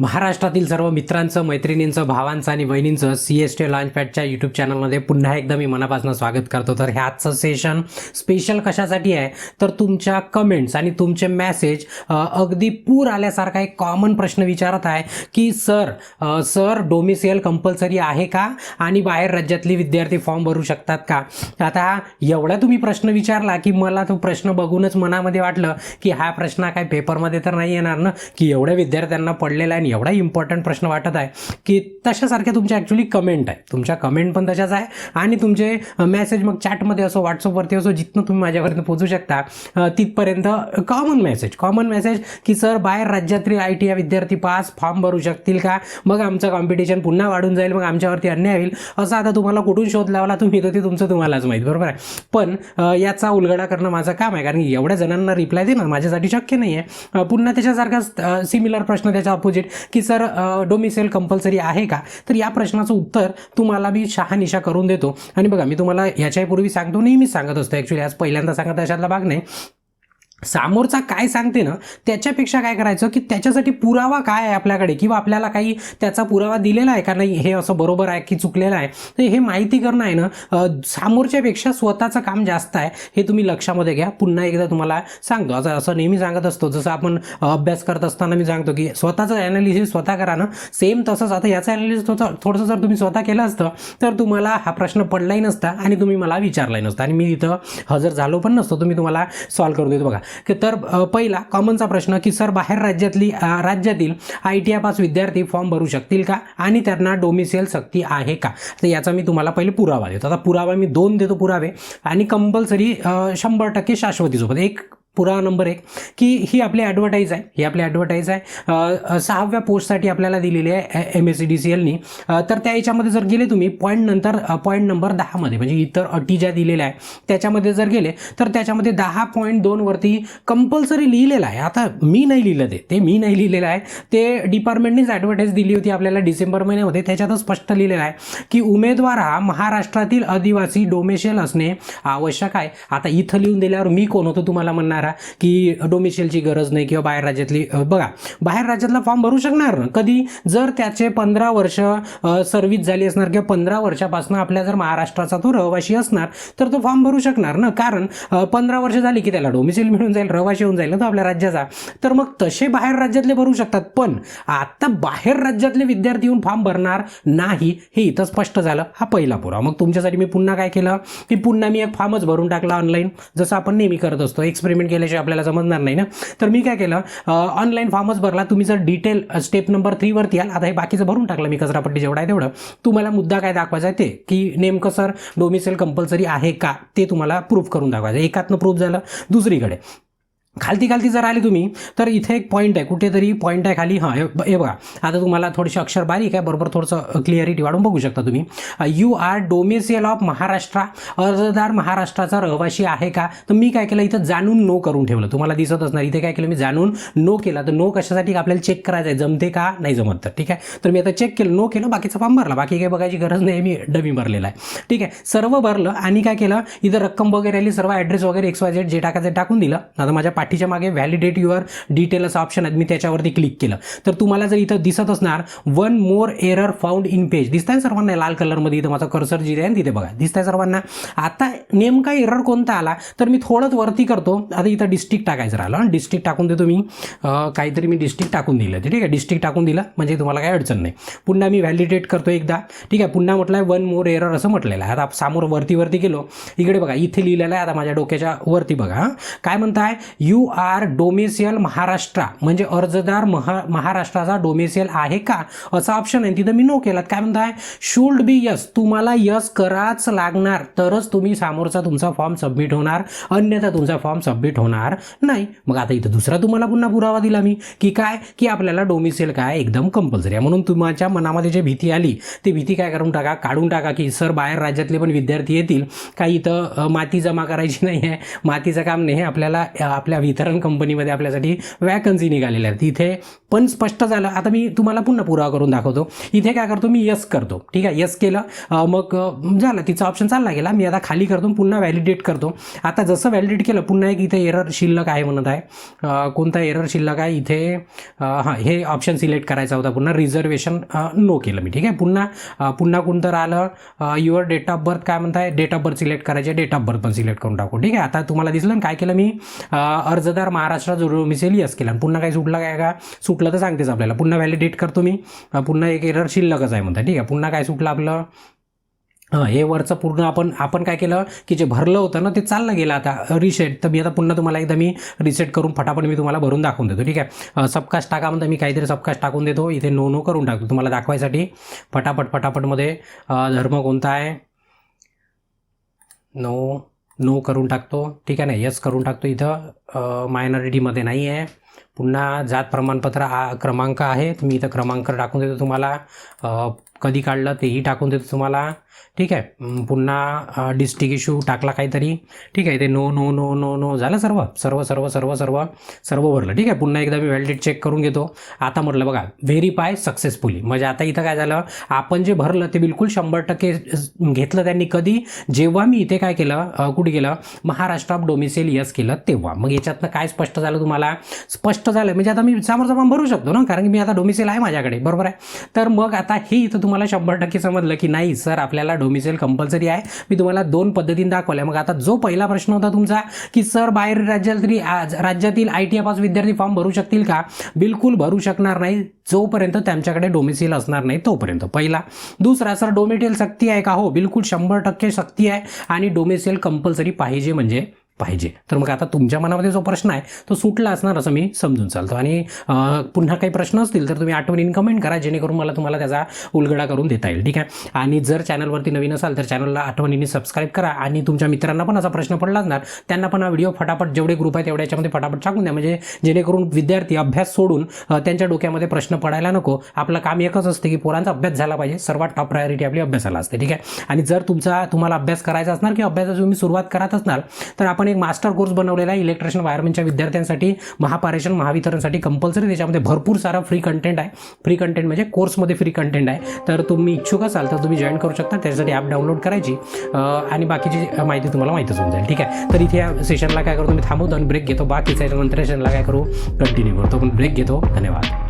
महाराष्ट्रातील सर्व मित्रांचं मैत्रिणींचं भावांचं आणि बहिणींचं सी एस टी लॉन्चपॅडच्या यूट्यूब चॅनलमध्ये पुन्हा एकदा मी मनापासून स्वागत करतो. तर ह्याचं सेशन स्पेशल कशासाठी आहे? तर तुमच्या कमेंट्स आणि तुमचे मॅसेज अगदी पूर आल्यासारखा एक कॉमन प्रश्न विचारत आहे की सर सर डोमिसियल कंपल्सरी आहे का? आणि बाहेर राज्यातली विद्यार्थी फॉर्म भरू शकतात का? आता एवढा तुम्ही प्रश्न विचारला की मला तो प्रश्न बघूनच मनामध्ये वाटलं की हा प्रश्न काय पेपरमध्ये तर नाही येणार ना? की एवढ्या विद्यार्थ्यांना पडलेला आहे आणि एवढा इम्पॉर्टंट प्रश्न वाटत आहे की तशासारख्या तुमच्या ॲक्च्युली कमेंट आहे. तुमच्या कमेंट पण तशाच आहे आणि तुमचे मेसेज मग चॅटमध्ये असो व्हॉट्सअपवरती असो जिथनं तुम्ही माझ्यापर्यंत पोहोचू शकता तिथपर्यंत कॉमन मेसेज कॉमन मेसेज की सर बाहेर राज्यातील आय टी या विद्यार्थी पास फॉर्म भरू शकतील का? मग आमचं कॉम्पिटिशन पुन्हा वाढून जाईल मग आमच्यावरती अन्याय होईल. असं आता तुम्हाला कुठून शोध लावला तुम्ही? तर ते तुमचं तुम्हालाच माहीत बरोबर आहे? पण याचा उलगडा करणं माझं काम आहे कारण एवढ्या जणांना रिप्लाय देणं माझ्यासाठी शक्य नाही आहे पुन्हा त्याच्यासारखा सिमिलर प्रश्न त्याच्या अपोजिट की सर डोमिसेल कंपल्सरी आहे का? तर या प्रश्नाचं उत्तर तुम्हाला मी शहानिशा करून देतो. आणि बघा मी तुम्हाला याच्यापूर्वी सांगतो नेहमीच सांगत असतो. ॲक्च्युली आज पहिल्यांदा सांगत अशातला भाग नाही. समोरचा काय सांगते ना त्याच्यापेक्षा काय करायचं की त्याच्यासाठी पुरावा काय आहे आपल्याकडे? किंवा आपल्याला काही त्याचा पुरावा दिलेला आहे का नाही? हे असं बरोबर आहे की चुकलेलं आहे? तर हे माहिती करणं आहे ना समोरच्यापेक्षा स्वतःचं काम जास्त आहे हे तुम्ही लक्षामध्ये घ्या. पुन्हा एकदा तुम्हाला सांगतो. असं असं नेहमी सांगत असतो. जसं आपण अभ्यास करत असताना मी सांगतो की स्वतःचं ॲनालिसिस स्वतः करा ना. सेम तसंच आता याचं ॲनालिसिस थोडं थोडंसं जर तुम्ही स्वतः केलं असतं तर तुम्हाला हा प्रश्न पडलाही नसता आणि तुम्ही मला विचारलाही नसता. आणि मी इथं हजर झालो पण नसतो. तुम्ही तुम्हाला सॉल्व करून देतो. बघा की तर पहिला कॉमनचा प्रश्न की सर बाहेर राज्यातली राज्यातील आय टी आय पास विद्यार्थी फॉर्म भरू शकतील का? आणि त्यांना डोमिसियल सक्ती आहे का? तर याचा मी तुम्हाला पहिले पुरावा देतो. आता पुरावा मी दोन देतो पुरावे. आणि कंपल्सरी शंभर टक्के शाश्वतीसोबत एक पुरावा नंबर एक की ही आपली ॲडव्हर्टाईज आहे. ही आपली ॲडव्हर्टाईज आहे. सहाव्या पोस्टसाठी आपल्याला दिलेली आहे M S C D C एलनी तर त्या याच्यामध्ये जर गेले तुम्ही पॉईंट नंतर पॉईंट नंबर दहामध्ये म्हणजे इतर अटी ज्या दिलेल्या आहे त्याच्यामध्ये जर गेले तर त्याच्यामध्ये दहा पॉईंट दोनवरती कंपल्सरी लिहिलेलं आहे. आता मी नाही लिहिलं ते ते मी नाही लिहिलेलं आहे. ते डिपार्टमेंटनीच ॲडव्हर्टाईज दिली होती आपल्याला डिसेंबर महिन्यामध्ये. त्याच्यातच स्पष्ट लिहिलेलं आहे की उमेदवार हा महाराष्ट्रातील आदिवासी डोमेशियल असणे आवश्यक आहे. आता इथं लिहून दिल्यावर मी कोण होतो तुम्हाला म्हणणार? की डोमिशेलची गरज नाही किंवा बाहेर राज्यातली बघा बाहेर राज्यातला फॉर्म भरू शकणार ना? कधी? जर त्याचे पंधरा वर्ष सर्व्हिस झाली असणार किंवा पंधरा वर्षापासून आपल्या जर महाराष्ट्राचा तो रहिवाशी असणार तर तो फॉर्म भरू शकणार ना? कारण पंधरा वर्ष झाली की त्याला डोमिसिल मिळून जाईल रहिवाशी होऊन जाईल ना तो आपल्या राज्याचा. तर मग तसे बाहेर राज्यातले भरू शकतात. पण आता बाहेर राज्यातले विद्यार्थी येऊन फॉर्म भरणार नाही हे इथं स्पष्ट झालं. हा पहिला पुरावा. मग तुमच्यासाठी मी पुन्हा काय केलं? की पुन्हा मी एक फॉर्मच भरून टाकला ऑनलाईन जसं आपण नेहमी करत असतो एक्सपेरिमेंट केल्याशिवाय आपल्याला समजणार नाही ना? तर मी काय केलं ऑनलाईन फॉर्मच भरला तुम्ही जर डिटेल स्टेप नंबर थ्रीवरती याल आता हे बाकीचं भरून टाकलं मी कचरापट्टी जेवढा आहे तेवढं. तुम्हाला मुद्दा काय दाखवायचा आहे ते? की नेमकं सर डोमिसेल कंपल्सरी आहे का? ते तुम्हाला प्रूफ करून दाखवायचं एकातनं प्रूफ झालं दुसरीकडे. खालती खालती जर आले तुम्ही तर इथे एक पॉईंट आहे. कुठेतरी पॉईंट आहे खाली. हां हे बघा. आता तुम्हाला थोडीशी अक्षर बारीक आहे. बरोबर थोडंसं क्लिअरिटी वाढून बघू शकता तुम्ही. You are domicile of Maharashtra अर्जदार महाराष्ट्राचा रहिवासी आहे का? तर मी काय केलं? इथं जाणून नो करून ठेवलं. तुम्हाला दिसत असणार. इथे काय केलं? मी जाणून नो केला. तर नो कशासाठी? आपल्याला चेक करायचं आहे जमते का? नाही जमत तर. ठीक आहे? तर मी आता चेक केलं. नो केलं. बाकीचा फॉर्म भरला. बाकी काही बघायची गरज नाही. मी डमी भरलेला आहे. ठीक आहे? सर्व भरलं आणि काय केलं? इथं रक्कम वगैरे आली. सर्व ॲड्रेस वगैरे एक्स वाय झेड जे टाकायचं टाकून दिलं. आता माझ्या पाठीच्या मागे व्हॅलिडेट युअर डिटेल असं ऑप्शन आहे. मी त्याच्यावरती क्लिक केलं. तर तुम्हाला जर इथं दिसत असणार one more error found in page दिसताय सर्वांना? लाल कलरमध्ये इथं माझा कर्सर जे आहे ना तिथे बघा. दिसतंय सर्वांना? आता नेमका एरर कोणता आला? तर मी थोडंच वरती करतो. आता इथं डिस्ट्रिक्ट टाकायचं राहिलं. डिस्ट्रिक्ट टाकून देतो मी. काहीतरी मी डिस्ट्रिक्ट टाकून दिलं ते. ठीक आहे? डिस्ट्रिक्ट टाकून दिलं. म्हणजे तुम्हाला काही अडचण नाही. पुन्हा मी व्हॅलिडेट करतो एकदा. ठीक आहे? पुन्हा म्हटलं आहे वन मोर एरर असं म्हटलेलं आहे. आता समोर वरती वरती गेलो इकडे बघा. इथे लिहिलेलं आहे. आता माझ्या डोक्याच्या वरती बघा. काय म्हणताय? यू आर डोमेसियल महाराष्ट्र म्हणजे अर्जदार महा महाराष्ट्राचा डोमेसियल आहे का? असा ऑप्शन आहे. तिथं मी नो केलात. काय म्हणताय? शुल्ड बी यस तुम्हाला यस कराच लागणार तरच तुम्ही समोरचा तुमचा फॉर्म सबमिट होणार. अन्यथा तुमचा फॉर्म सबमिट होणार नाही. मग आता इथं दुसरा तुम्हाला पुन्हा पुरावा दिला मी की काय? की आपल्याला डोमिसियल काय? एकदम कंपल्सरी आहे. म्हणून तुमच्या मनामध्ये जे भीती आली ती भीती काय करून टाका? काढून टाका की सर बाहेर राज्यातले पण विद्यार्थी येतील. काही इथं माती जमा करायची नाही आहे मातीचं काम नाही. आहे आपल्याला आपल्या एका वितरण कंपनीमध्ये आपल्यासाठी वॅकन्सी निघालेल्या आहेत. इथे पण स्पष्ट झालं. आता मी तुम्हाला पुन्हा पुरावा करून दाखवतो. इथे काय करतो? मी यस करतो. ठीक आहे? यस केलं. मग झालं. तिचा ऑप्शन चालला गेला. मी आता खाली करतो पुन्हा व्हॅलिडेट करतो. आता जसं व्हॅलिडेट केलं पुन्हा एक इथे एरर शिल्लक आहे म्हणत आहे. कोणता एरर शिल्लक आहे? इथे हां हे ऑप्शन सिलेक्ट करायचा होता. पुन्हा रिझर्वेशन नो केलं मी. ठीक आहे? पुन्हा पुन्हा कोणतं राहिलं? युअर डेट ऑफ बर्थ काय म्हणताय? डेट ऑफ बर्थ सिलेक्ट करायचे. डेट ऑफ बर्थ पण सिलेक्ट करून टाकू. ठीक आहे? आता तुम्हाला दिसलं काय केलं मी? अर्जदार महाराष्ट्र जो डोमिसेल यस केला आणि पुन्हा काही सुटलं काय का? सुटलं तर सांगतेच आपल्याला. पुन्हा व्हॅलिडेट करतो मी. पुन्हा एक एरर शिल्लकच आहे म्हणता ठीक आहे. पुन्हा काय सुटलं आपलं? हां हे वरचं पूर्ण आपण आपण काय केलं? की जे भरलं होतं ना ते चाललं गेलं. आता रिसेट तर मी आता पुन्हा तुम्हाला एकदा मी रिसेट करून फटाफट मी तुम्हाला भरून दाखवून देतो. ठीक आहे? सबकास्ट टाका म्हणता मी काहीतरी सबकास्ट टाकून देतो. इथे नो नो करून टाकतो तुम्हाला दाखवायसाठी. फटाफट फटाफटमध्ये धर्म कोणता आहे? नो नो करून टाकतो. ठीक आहे ना? यस करून टाकतो इथं. मायनॉरिटीमध्ये नाही आहे पुन्हा जात प्रमाणपत्र आ क्रमांक आहे. मी इथं क्रमांक टाकून देतो तुम्हाला. कधी काढलं तेही टाकून देतो तुम्हाला. ठीक आहे? पुन्हा डिस्ट्रिक्ट इशू टाकला काहीतरी. ठीक आहे? ते no no no no no झालं सर्व? सर्व सर्व सर्व सर्व सर्व भरलं. ठीक आहे? पुन्हा एकदा मी व्हॅलिडेट चेक करून घेतो. आता म्हटलं बघा व्हेरीफाय सक्सेसफुली म्हणजे आता इथं काय झालं? आपण जे भरलं ते बिलकुल शंभर टक्के घेतलं त्यांनी कधी? जेव्हा मी इथे काय केलं? कुठे गेलं महाराष्ट्र ऑफ डोमिसेल यस केलं तेव्हा. मग याच्यातनं काय स्पष्ट झालं तुम्हाला? स्पष्ट झालं. म्हणजे आता मी समोरचा फॉर्म भरू शकतो ना कारण की मी आता डोमिसेल आहे माझ्याकडे बरोबर आहे? तर मग आता हे इथं तुम्हाला शंभर टक्के समजलं की नाही सर आपल्याला डोमिसेल कंपल्सरी आहे. मी तुम्हाला दोन पद्धतीने दाखवल्या. मग आता जो पहिला प्रश्न होता तुमचा की सर बाहेर राज्यातील आज- राज्यातील आय टी पास विद्यार्थी फॉर्म भरू शकतील का? बिलकुल भरू शकणार नाही. जोपर्यंत त्यांच्याकडे डोमिसिल असणार नाही तोपर्यंत. पहिला. दुसरा सर डोमिटेल सक्ती आहे का? हो बिलकुल शंभर टक्के सक्ती आहे. आणि डोमिसेल कंपल्सरी पाहिजे म्हणजे पाहिजे. तर मग आता तुमच्या मनामध्ये जो प्रश्न आहे तो सुटला असणार असं मी समजून चालतो. आणि पुन्हा काही प्रश्न असतील तर तुम्ही आठवणीने कमेंट करा जेणेकरून मला तुम्हाला त्याचा उलगडा करून देता येईल. ठीक आहे? आणि जर चॅनलवरती नवीन असाल तर चॅनलला आठवणीने सबस्क्राईब करा. आणि तुमच्या मित्रांना पण असा प्रश्न पडला असणार त्यांना पण हा व्हिडिओ फटाफट जेवढे ग्रुप आहे तेवढ्या याच्यामध्ये फटाफट टाकून द्या. म्हणजे जेणेकरून विद्यार्थी अभ्यास सोडून त्यांच्या डोक्यामध्ये प्रश्न पडायला नको. आपलं काम एकच असते की पोरांचा अभ्यास झाला पाहिजे. सर्वात टॉप प्रायोरिटी आपली अभ्यासाला असते. ठीक आहे? आणि जर तुमचा तुम्हाला अभ्यास करायचा असणार किंवा अभ्यासाची तुम्ही सुरुवात करत असणार तर आपण एक मास्टर कोर्स बनवलेला आहे इलेक्ट्रिशियन वायरमॅनच्या विद्यार्थ्यांसाठी महापारेषण महावितरणसाठी कंपल्सरी त्याच्यामध्ये भरपूर सारा फ्री कंटेंट आहे. फ्री कंटेंट म्हणजे कोर्समध्ये फ्री कंटेंट आहे. तर तुम्ही इच्छुक असाल तर तुम्ही जॉईन करू शकता. त्याच्यासाठी ॲप डाउनलोड करायची. आणि बाकीची माहिती तुम्हाला माहितीच होऊन जाईल. ठीक आहे? तर इथे या सेशनला काय करतो मी थांबवतो आणि ब्रेक घेतो. बाकीच्या नंतर सेशनला काय करू? कंटिन्यू करतो. पण ब्रेक घेतो. धन्यवाद.